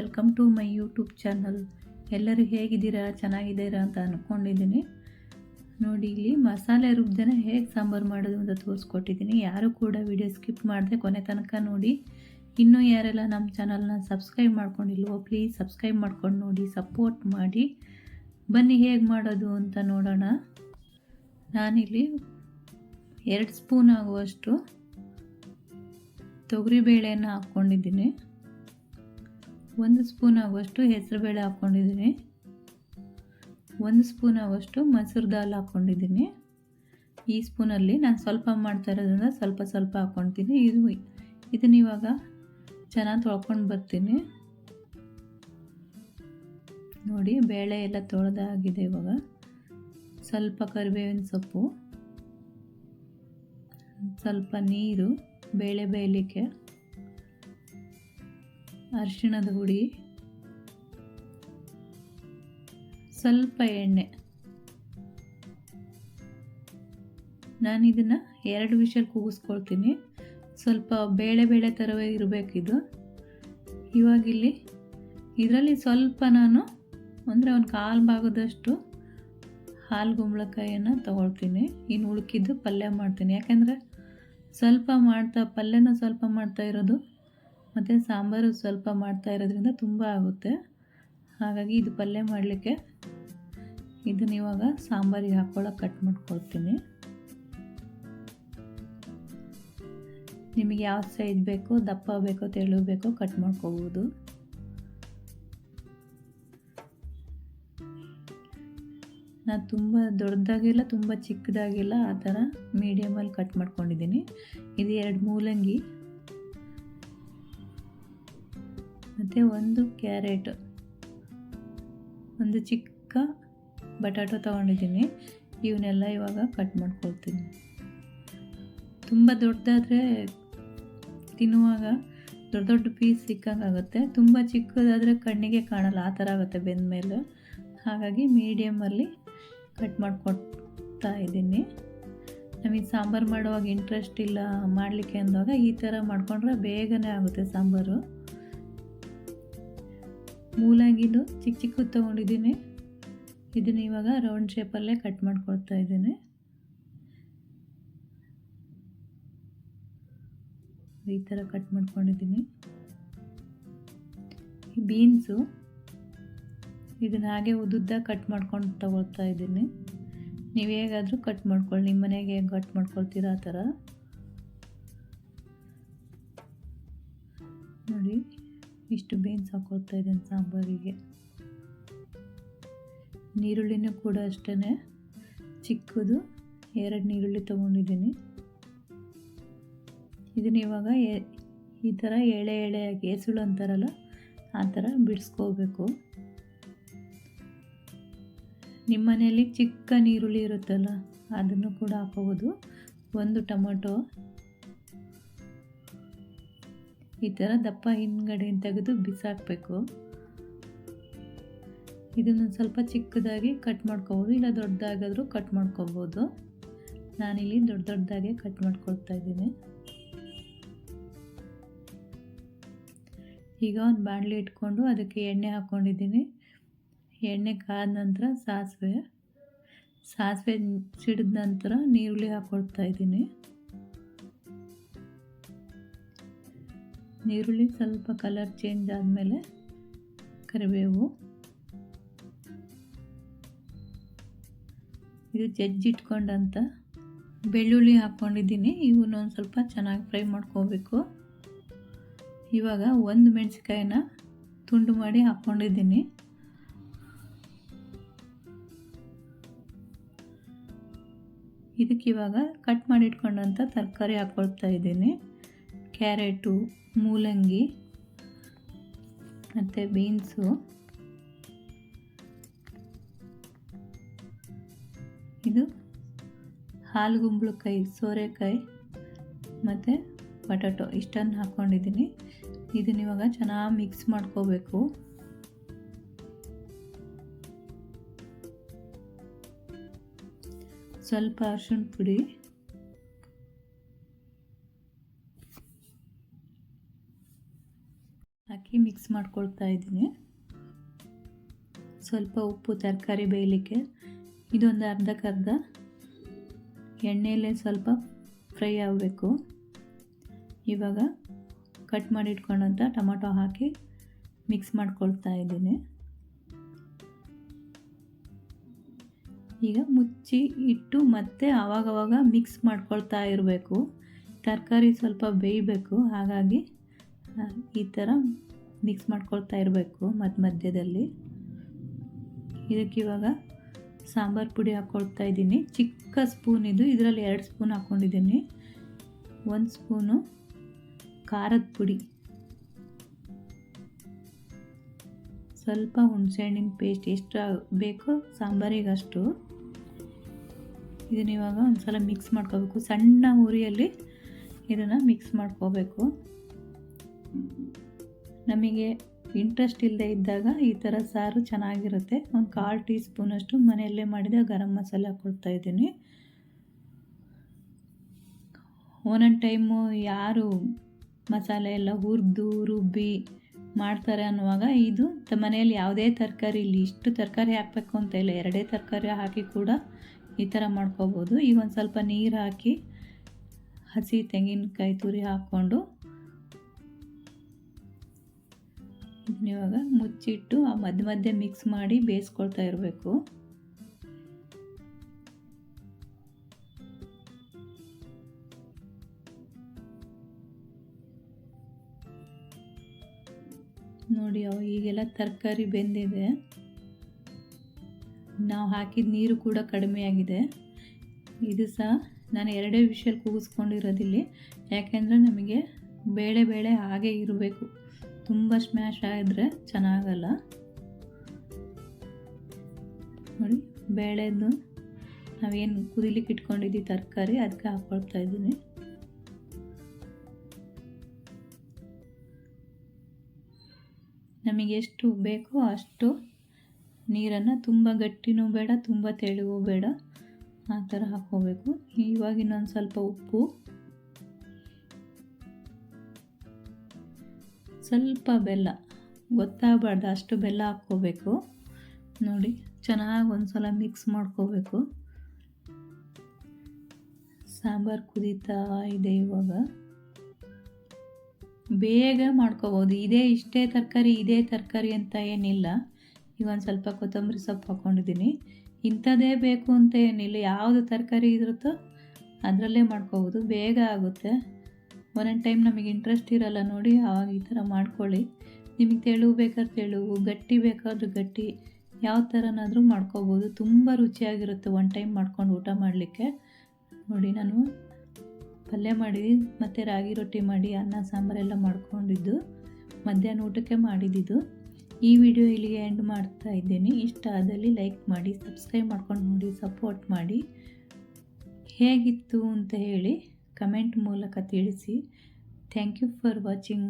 Welcome to my YouTube channel. ಎಲ್ಲರೂ ಹೇಗಿದ್ದೀರಾ? ಚೆನ್ನಾಗಿದ್ದೀರಾ ಅಂತ ಅಂದ್ಕೊಂಡಿದ್ದೀನಿ ನೋಡಿ, ಇಲ್ಲಿ ಮಸಾಲೆ ರುಬ್ದನ ಹೇಗೆ ಸಾಂಬಾರು ಮಾಡೋದು ಅಂತ ತೋರಿಸ್ಕೊಟ್ಟಿದ್ದೀನಿ. ಯಾರು ಕೂಡ ವಿಡಿಯೋ ಸ್ಕಿಪ್ ಮಾಡಿದೆ ಕೊನೆ ತನಕ ನೋಡಿ. ಇನ್ನೂ ಯಾರೆಲ್ಲ ನಮ್ಮ ಚಾನಲ್ನ ಸಬ್ಸ್ಕ್ರೈಬ್ ಮಾಡ್ಕೊಂಡಿಲ್ವೋ, ಪ್ಲೀಸ್ ಸಬ್ಸ್ಕ್ರೈಬ್ ಮಾಡ್ಕೊಂಡು ನೋಡಿ, ಸಪೋರ್ಟ್ ಮಾಡಿ. ಬನ್ನಿ, ಹೇಗೆ ಮಾಡೋದು ಅಂತ ನೋಡೋಣ. ನಾನಿಲ್ಲಿ ಎರಡು ಸ್ಪೂನ್ ಆಗುವಷ್ಟು ತೊಗರಿಬೇಳೆಯನ್ನು ಹಾಕ್ಕೊಂಡಿದ್ದೀನಿ. ಒಂದು ಸ್ಪೂನ್ ಆಗುವಷ್ಟು ಹೆಸರುಬೇಳೆ ಹಾಕ್ಕೊಂಡಿದ್ದೀನಿ. ಒಂದು ಸ್ಪೂನ್ ಆಗುವಷ್ಟು ಮಸೂರು ದಾಲ್ ಹಾಕ್ಕೊಂಡಿದ್ದೀನಿ. ಈ ಸ್ಪೂನಲ್ಲಿ ನಾನು ಸ್ವಲ್ಪ ಮಾಡ್ತಾ ಇರೋದ್ರಿಂದ ಸ್ವಲ್ಪ ಸ್ವಲ್ಪ ಹಾಕ್ಕೊಳ್ತೀನಿ. ಇದು ಇದನ್ನ ಇವಾಗ ಚೆನ್ನಾಗಿ ತೊಳ್ಕೊಂಡು ಬರ್ತೀನಿ. ನೋಡಿ, ಬೇಳೆ ಎಲ್ಲ ತೊಳೆದಾಗಿದೆ ಇವಾಗ. ಸ್ವಲ್ಪ ಕರಿಬೇವಿನ ಸೊಪ್ಪು, ಸ್ವಲ್ಪ ನೀರು, ಬೇಳೆ ಬೇಯಲಿಕ್ಕೆ. ಅರಿಶಿಣದ ಹುಡಿ, ಸ್ವಲ್ಪ ಎಣ್ಣೆ. ನಾನು ಇದನ್ನು ಎರಡು ವಿಷಲ್ ಕೂಗಿಸ್ಕೊಳ್ತೀನಿ. ಸ್ವಲ್ಪ ಬೇಳೆ ಬೇಳೆ ಥರವೇ ಇರಬೇಕಿದು ಇವಾಗಿಲ್ಲಿ ಇದರಲ್ಲಿ ಸ್ವಲ್ಪ ನಾನು ಅಂದರೆ ಒಂದು ಕಾಲು ಭಾಗದಷ್ಟು ಹಾಲು ಗುಂಬಳಕಾಯಿಯನ್ನು ತೊಗೊಳ್ತೀನಿ. ಇನ್ನು ಉಳ್ಕಿದ್ದು ಪಲ್ಯ ಮಾಡ್ತೀನಿ. ಯಾಕೆಂದರೆ ಸ್ವಲ್ಪ ಮಾಡ್ತಾ, ಪಲ್ಯನ ಸ್ವಲ್ಪ ಮಾಡ್ತಾ ಇರೋದು ಮತ್ತು ಸಾಂಬಾರು ಸ್ವಲ್ಪ ಮಾಡ್ತಾ ಇರೋದ್ರಿಂದ ತುಂಬ ಆಗುತ್ತೆ. ಹಾಗಾಗಿ ಇದು ಪಲ್ಯ ಮಾಡಲಿಕ್ಕೆ ಇದನ್ನ ಇವಾಗ ಸಾಂಬಾರಿಗೆ ಹಾಕ್ಕೊಳ್ಳೋಕೆ ಕಟ್ ಮಾಡ್ಕೊಳ್ತೀನಿ. ನಿಮಗೆ ಯಾವ ಸೈಜ್ ಬೇಕೋ, ದಪ್ಪ ಬೇಕೋ, ತೆಳು ಬೇಕೋ ಕಟ್ ಮಾಡ್ಕೋಬೋದು. ನಾನು ತುಂಬ ದೊಡ್ಡದಾಗಿಲ್ಲ, ತುಂಬ ಚಿಕ್ಕದಾಗಿಲ್ಲ ಆ ಥರ ಮೀಡಿಯಮಲ್ಲಿ ಕಟ್ ಮಾಡ್ಕೊಂಡಿದ್ದೀನಿ. ಇದು ಎರಡು ಮೂಲಂಗಿ. ಮತ್ತು ಒಂದು ಕ್ಯಾರೆಟ್. ಒಂದು ಚಿಕ್ಕ ಬಟಾಟೊ ತೊಗೊಂಡಿದ್ದೀನಿ. ಇವನ್ನೆಲ್ಲ ಇವಾಗ ಕಟ್ ಮಾಡ್ಕೊಳ್ತೀನಿ. ತುಂಬ ದೊಡ್ಡದಾದರೆ ತಿನ್ನುವಾಗ ದೊಡ್ಡ ದೊಡ್ಡ ಪೀಸ್ ಸಿಕ್ಕಂಗಾಗುತ್ತೆ. ತುಂಬ ಚಿಕ್ಕದಾದರೆ ಕಣ್ಣಿಗೆ ಕಾಣಲ್ಲ, ಆ ಥರ ಆಗುತ್ತೆ ಬೆಂದ ಮೇಲೆ. ಹಾಗಾಗಿ ಮೀಡಿಯಮಲ್ಲಿ ಕಟ್ ಮಾಡಿಕೊಡ್ತಾ ಇದ್ದೀನಿ. ನಮಗೆ ಸಾಂಬಾರು ಮಾಡುವಾಗ ಇಂಟ್ರೆಸ್ಟ್ ಇಲ್ಲ ಮಾಡಲಿಕ್ಕೆ ಅಂದಾಗ ಈ ಥರ ಮಾಡಿಕೊಂಡ್ರೆ ಬೇಗನೆ ಆಗುತ್ತೆ ಸಾಂಬಾರು. ಮೂಲಂಗಿದು ಚಿಕ್ಕ ಚಿಕ್ಕದು ತೊಗೊಂಡಿದ್ದೀನಿ. ಇದನ್ನು ಇವಾಗ ರೌಂಡ್ ಶೇಪಲ್ಲೇ ಕಟ್ ಮಾಡ್ಕೊಳ್ತಾ ಇದ್ದೀನಿ. ಈ ಥರ ಕಟ್ ಮಾಡ್ಕೊಂಡಿದ್ದೀನಿ. ಈ ಬೀನ್ಸು ಇದನ್ನು ಹಾಗೆ ಉದ್ದುದ್ದ ಕಟ್ ಮಾಡ್ಕೊಂಡು ತಗೊಳ್ತಾ ಇದ್ದೀನಿ. ನೀವು ಹೇಗಾದರೂ ಕಟ್ ಮಾಡ್ಕೊಳ್ಳಿ ನಿಮ್ಮ ಮನೆಗೆ ಹೇಗೆ ಕಟ್ ಮಾಡ್ಕೊಳ್ತೀರಾ ಆ ಥರ ನೋಡಿ. ಇಷ್ಟು ಬೀನ್ಸ್ ಹಾಕ್ಕೊಳ್ತಾ ಇದ್ದೀನಿ ಸಾಂಬಾರಿಗೆ. ನೀರುಳ್ಳಿನೂ ಕೂಡ ಅಷ್ಟೇ ಚಿಕ್ಕದು ಎರಡು ನೀರುಳ್ಳಿ ತೊಗೊಂಡಿದ್ದೀನಿ. ಇದನ್ನ ಇವಾಗ ಈ ಥರ ಎಳೆ ಎಳೆಯಾಗಿ ಎಸುಳು ಅಂತಾರಲ್ಲ, ಆ ಥರ ಬಿಡಿಸ್ಕೋಬೇಕು. ನಿಮ್ಮ ಮನೆಯಲ್ಲಿ ಚಿಕ್ಕ ನೀರುಳ್ಳಿ ಇರುತ್ತಲ್ಲ, ಅದನ್ನು ಕೂಡ ಹಾಕೋಬೋದು. ಒಂದು ಟೊಮೊಟೊ ಈ ಥರ ದಪ್ಪ ಹಿಂದ್ಗಡೆ ತೆಗೆದು ಬಿಸಾಕಬೇಕು. ಇದನ್ನು ಸ್ವಲ್ಪ ಚಿಕ್ಕದಾಗಿ ಕಟ್ ಮಾಡ್ಕೋಬೋದು, ಇಲ್ಲ ದೊಡ್ಡದಾಗಾದರೂ ಕಟ್ ಮಾಡ್ಕೋಬೋದು. ನಾನಿಲ್ಲಿ ದೊಡ್ಡ ದೊಡ್ಡದಾಗೆ ಕಟ್ ಮಾಡ್ಕೊಳ್ತಾ ಇದ್ದೀನಿ. ಈಗ ಒಂದು ಬಾಣಲಿ ಇಟ್ಕೊಂಡು ಅದಕ್ಕೆ ಎಣ್ಣೆ ಹಾಕ್ಕೊಂಡಿದ್ದೀನಿ. ಎಣ್ಣೆ ಕಾದ ನಂತರ ಸಾಸಿವೆ. ಸಾಸಿವೆ ಸಿಡಿದ ನಂತರ ನೀರುಳ್ಳಿ ಹಾಕ್ಕೊಳ್ತಾ ಇದ್ದೀನಿ. ನೀರುಳ್ಳಿ ಸ್ವಲ್ಪ ಕಲರ್ ಚೇಂಜ್ ಆದಮೇಲೆ ಕರಿಬೇವು. ಇದು ಜಜ್ಜಿಟ್ಕೊಂಡಂತ ಬೆಳ್ಳುಳ್ಳಿ ಹಾಕ್ಕೊಂಡಿದ್ದೀನಿ ಇವನ್ನ ಒಂದು ಸ್ವಲ್ಪ ಚೆನ್ನಾಗಿ ಫ್ರೈ ಮಾಡ್ಕೋಬೇಕು. ಇವಾಗ ಒಂದು ಮೆಣಸಿಕಾಯಿನ ತುಂಡು ಮಾಡಿ ಹಾಕ್ಕೊಂಡಿದ್ದೀನಿ ಇದಕ್ಕೆ ಇವಾಗ ಕಟ್ ಮಾಡಿ ಇಟ್ಕೊಂಡಂಥ ತರಕಾರಿ ಹಾಕ್ಕೊಳ್ತಾ ಇದ್ದೀನಿ. ಕ್ಯಾರೆಟು, ಮೂಲಂಗಿ, ಮತ್ತು ಬೀನ್ಸು. ಇದು ಹಾಲುಗುಂಬಳಕಾಯಿ ಸೋರೆಕಾಯಿ, ಮತ್ತು ಪೊಟಾಟೊ ಇಷ್ಟನ್ನು ಹಾಕ್ಕೊಂಡಿದ್ದೀನಿ. ಇದನ್ನ ಇವಾಗ ಚೆನ್ನಾಗಿ ಮಿಕ್ಸ್ ಮಾಡ್ಕೋಬೇಕು. ಸ್ವಲ್ಪ ಅರ್ಶಿಣ ಪುಡಿ. ಮಿಕ್ಸ್ ಮಾಡ್ಕೊಳ್ತಾ ಇದ್ದೀನಿ. ಸ್ವಲ್ಪ ಉಪ್ಪು ತರಕಾರಿ ಬೇಯಲಿಕ್ಕೆ ಇದೊಂದು ಅರ್ಧಕ್ಕರ್ಧ ಎಣ್ಣೆಯಲ್ಲೇ ಸ್ವಲ್ಪ ಫ್ರೈ ಆಗಬೇಕು. ಇವಾಗ ಕಟ್ ಮಾಡಿ ಇಟ್ಕೊಂಡಂಥ ಟೊಮೊಟೊ ಹಾಕಿ ಮಿಕ್ಸ್ ಮಾಡ್ಕೊಳ್ತಾ ಇದ್ದೀನಿ. ಈಗ ಮುಚ್ಚಿ ಇಟ್ಟು ಮತ್ತೆ ಆವಾಗವಾಗ ಮಿಕ್ಸ್ ಮಾಡ್ಕೊಳ್ತಾ ಇರಬೇಕು. ತರಕಾರಿ ಸ್ವಲ್ಪ ಬೇಯಬೇಕು. ಹಾಗಾಗಿ ಈ ಥರ ಮಿಕ್ಸ್ ಮಾಡ್ಕೊಳ್ತಾ ಇರಬೇಕು ಮತ್ತು ಮಧ್ಯದಲ್ಲಿ. ಇದಕ್ಕೆ ಇವಾಗ ಸಾಂಬಾರು ಪುಡಿ ಹಾಕ್ಕೊಳ್ತಾ ಇದ್ದೀನಿ. ಚಿಕ್ಕ ಸ್ಪೂನ್ ಇದು. ಇದರಲ್ಲಿ ಎರಡು ಸ್ಪೂನ್ ಹಾಕ್ಕೊಂಡಿದ್ದೀನಿ ಒಂದು ಸ್ಪೂನು ಖಾರದ ಪುಡಿ. ಸ್ವಲ್ಪ ಹುಣಸೆಹಣ್ಣಿನ ಪೇಸ್ಟ್ ಎಷ್ಟು ಬೇಕೋ ಸಾಂಬಾರಿಗೆ ಅಷ್ಟು ಇದನ್ನ ಇವಾಗ ಒಂದು ಸಲ ಮಿಕ್ಸ್ ಮಾಡ್ಕೋಬೇಕು. ಸಣ್ಣ ಉರಿಯಲ್ಲಿ ಇದನ್ನು ಮಿಕ್ಸ್ ಮಾಡ್ಕೋಬೇಕು. ನಮಗೆ ಇಂಟ್ರೆಸ್ಟ್ ಇಲ್ಲದೆ ಇದ್ದಾಗ ಈ ಥರ ಸಾರು ಚೆನ್ನಾಗಿರುತ್ತೆ. ಒಂದು ಕಾಲು ಟೀ ಸ್ಪೂನಷ್ಟು ಮನೆಯಲ್ಲೇ ಮಾಡಿದ ಗರಂ ಮಸಾಲೆ ಹಾಕೊಳ್ತಾ ಇದ್ದೀನಿ. ಒಂದೊಂದು ಟೈಮು ಯಾರು ಮಸಾಲೆ ಎಲ್ಲ ಹುರಿದು, ರುಬ್ಬಿ ಮಾಡ್ತಾರೆ ಅನ್ನುವಾಗ ಇದು ತ, ಮನೆಯಲ್ಲಿ ಯಾವುದೇ ತರಕಾರಿ ಇಲ್ಲಿ ಇಷ್ಟು ತರಕಾರಿ ಹಾಕಬೇಕು ಅಂತ ಇಲ್ಲ. ಎರಡೇ ತರಕಾರಿ ಹಾಕಿ ಕೂಡ ಈ ಥರ ಮಾಡ್ಕೋಬೋದು. ಈಗ ಒಂದು ಸ್ವಲ್ಪ ನೀರು ಹಾಕಿ ಹಸಿ ತೆಂಗಿನಕಾಯಿ ತುರಿ ಹಾಕ್ಕೊಂಡು ಇವಾಗ ಮುಚ್ಚಿಟ್ಟು ಆ ಮಧ್ಯ ಮಧ್ಯೆ ಮಿಕ್ಸ್ ಮಾಡಿ ಬೇಯಿಸ್ಕೊಳ್ತಾ ಇರಬೇಕು. ನೋಡಿ, ಅವು ಈಗೆಲ್ಲ ತರಕಾರಿ ಬೆಂದಿದೆ. ನಾವು ಹಾಕಿದ ನೀರು ಕೂಡ ಕಡಿಮೆಯಾಗಿದೆ ಇದು ಸಹ ನಾನು ಎರಡೇ ವಿಷಯ ಕೂಗಿಸ್ಕೊಂಡಿರೋದಿಲ್ಲಿ. ಯಾಕೆಂದರೆ ನಮಗೆ ಬೇಳೆ ಬೇಳೆ ಹಾಗೆ ಇರಬೇಕು. ತುಂಬ ಸ್ಮ್ಯಾಶ್ ಆಗಿದ್ರೆ ಚೆನ್ನಾಗಲ್ಲ. ನೋಡಿ, ಬೇಳೆದು ನಾವೇನು ಕುದಿಲಿಕ್ಕೆ ಇಟ್ಕೊಂಡಿದ್ದೀವಿ ತರಕಾರಿ ಅದಕ್ಕೆ ಹಾಕ್ಕೊಳ್ತಾ ಇದ್ದೀನಿ. ನಮಗೆ ಎಷ್ಟು ಬೇಕೋ ಅಷ್ಟು ನೀರನ್ನು ತುಂಬ ಗಟ್ಟಿನೂ ಬೇಡ, ತುಂಬ ತೆಳುವೂ ಬೇಡ. ಆ ಥರ ಹಾಕ್ಕೋಬೇಕು. ಇವಾಗ ಇನ್ನೊಂದು ಸ್ವಲ್ಪ ಉಪ್ಪು. ಸ್ವಲ್ಪ ಬೆಲ್ಲ, ಗೊತ್ತಾಗಬಾರ್ದು ಅಷ್ಟು ಬೆಲ್ಲ ಹಾಕ್ಕೋಬೇಕು. ನೋಡಿ, ಚೆನ್ನಾಗಿ ಒಂದು ಸಲ ಮಿಕ್ಸ್ ಮಾಡ್ಕೋಬೇಕು. ಸಾಂಬಾರು ಕುದೀತಾ ಇದೆ ಇವಾಗ. ಬೇಗ ಮಾಡ್ಕೋಬೋದು. ಇದೇ ಇಷ್ಟೇ ತರಕಾರಿ, ಇದೇ ತರಕಾರಿ ಅಂತ ಏನಿಲ್ಲ. ಈಗ ಒಂದು ಸ್ವಲ್ಪ ಕೊತ್ತಂಬರಿ ಸೊಪ್ಪು ಹಾಕ್ಕೊಂಡಿದ್ದೀನಿ ಇಂಥದ್ದೇ ಬೇಕು ಅಂತ ಏನಿಲ್ಲ. ಯಾವುದು ತರಕಾರಿ ಇರುತ್ತೋ ಅದರಲ್ಲೇ ಮಾಡ್ಕೋಬೋದು. ಬೇಗ ಆಗುತ್ತೆ. ಒಂದೊಂದು ಟೈಮ್ ನಮಗೆ ಇಂಟ್ರೆಸ್ಟ್ ಇರಲ್ಲ ನೋಡಿ, ಆವಾಗ ಈ ಥರ ಮಾಡ್ಕೊಳ್ಳಿ. ನಿಮಗೆ ತೆಳು ಬೇಕಾದ್ರೆ ತೆಳುವು, ಗಟ್ಟಿ ಬೇಕಾದ್ರೆ ಗಟ್ಟಿ, ಯಾವ ಥರನಾದರೂ ಮಾಡ್ಕೋಬೋದು. ತುಂಬ ರುಚಿಯಾಗಿರುತ್ತೆ ಒನ್ ಟೈಮ್ ಮಾಡ್ಕೊಂಡು ಊಟ ಮಾಡಲಿಕ್ಕೆ. ನೋಡಿ ನಾನು ಪಲ್ಯ ಮಾಡಿ ಮತ್ತು ರಾಗಿ ರೊಟ್ಟಿ ಮಾಡಿ, ಅನ್ನ ಸಾಂಬಾರೆಲ್ಲ ಮಾಡ್ಕೊಂಡಿದ್ದು. ಮಧ್ಯಾಹ್ನ ಊಟಕ್ಕೆ ಮಾಡಿದ್ದು ಈ ವಿಡಿಯೋ ಇಲ್ಲಿಗೆ ಎಂಡ್ ಮಾಡ್ತಾ ಇದ್ದೀನಿ. ಇಷ್ಟ ಆದಲ್ಲಿ ಲೈಕ್ ಮಾಡಿ ಸಬ್ಸ್ಕ್ರೈಬ್ ಮಾಡ್ಕೊಂಡು ನೋಡಿ ಸಪೋರ್ಟ್ ಮಾಡಿ. ಹೇಗಿತ್ತು ಅಂತ ಹೇಳಿ. ಕಮೆಂಟ್ ಮೂಲಕ ತಿಳಿಸಿ ಥ್ಯಾಂಕ್ ಯು ಫಾರ್ ವಾಚಿಂಗ್